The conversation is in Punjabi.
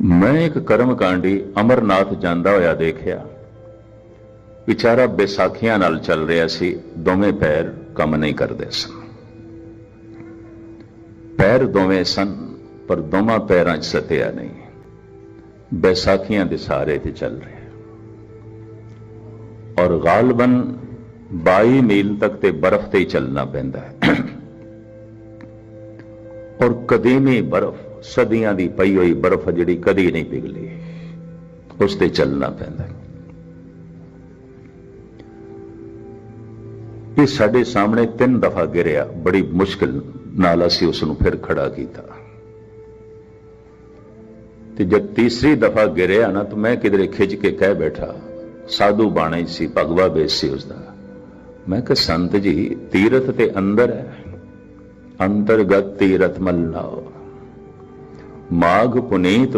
ਮੈਂ ਇੱਕ ਕਰਮਕਾਂਡੀ ਅਮਰਨਾਥ ਜਾਂਦਾ ਹੋਇਆ ਦੇਖਿਆ ਵਿਚਾਰਾ ਬੇਸਾਖੀਆਂ ਨਾਲ ਚੱਲ ਰਿਹਾ ਸੀ ਦੋਵੇਂ ਪੈਰ ਕੰਮ ਨਹੀਂ ਕਰਦੇ ਸਨ ਪੈਰ ਦੋਵੇਂ ਸਨ ਪਰ ਦੋਵਾਂ ਪੈਰਾਂ 'ਚ ਸਤਿਆ ਨਹੀਂ ਬੈਸਾਖੀਆਂ ਦੇ ਸਹਾਰੇ ਤੇ ਚੱਲ ਰਿਹਾ ਔਰ ਗਾਲਬਨ 22 ਮੀਲ ਤੱਕ ਤੇ ਬਰਫ਼ ਤੇ ਹੀ ਚੱਲਣਾ ਪੈਂਦਾ ਹੈ ਔਰ ਕਦੀਮੀ ਬਰਫ਼ ਸਦੀਆਂ ਦੀ ਪਈ ਹੋਈ ਬਰਫ਼ ਜਿਹੜੀ ਕਦੀ ਨਹੀਂ ਪਿਘਲੀ। ਉਸ ਤੇ ਚੱਲਣਾ ਪੈਂਦਾ ਇਹ ਸਾਡੇ ਸਾਹਮਣੇ ਤਿੰਨ ਦਫਾ ਗਿਰਿਆ। ਬੜੀ ਮੁਸ਼ਕਲ ਨਾਲ ਅਸੀਂ ਉਸ ਨੂੰ ਫਿਰ ਖੜਾ ਕੀਤਾ। ਤੇ ਜਦ ਤੀਸਰੀ ਦਫਾ ਗਿਰਿਆ ਨਾ, ਤਾਂ ਮੈਂ ਕਿਧਰੇ ਖਿੱਚ ਕੇ ਕਹਿ ਬੈਠਾ, ਸਾਧੂ ਬਾਣੇ ਸੀ, ਭਗਵਾ ਬੇਸ ਸੀ ਉਸਦਾ। ਮੈਂ ਕਿ ਸੰਤ ਜੀ, ਤੀਰਥ ਤੇ ਅੰਦਰ ਹੈ। ਅੰਤਰਗਤ ਤੀਰਥ ਮੱਲਾਓ ਮਾਘ ਪੁਨੀਤ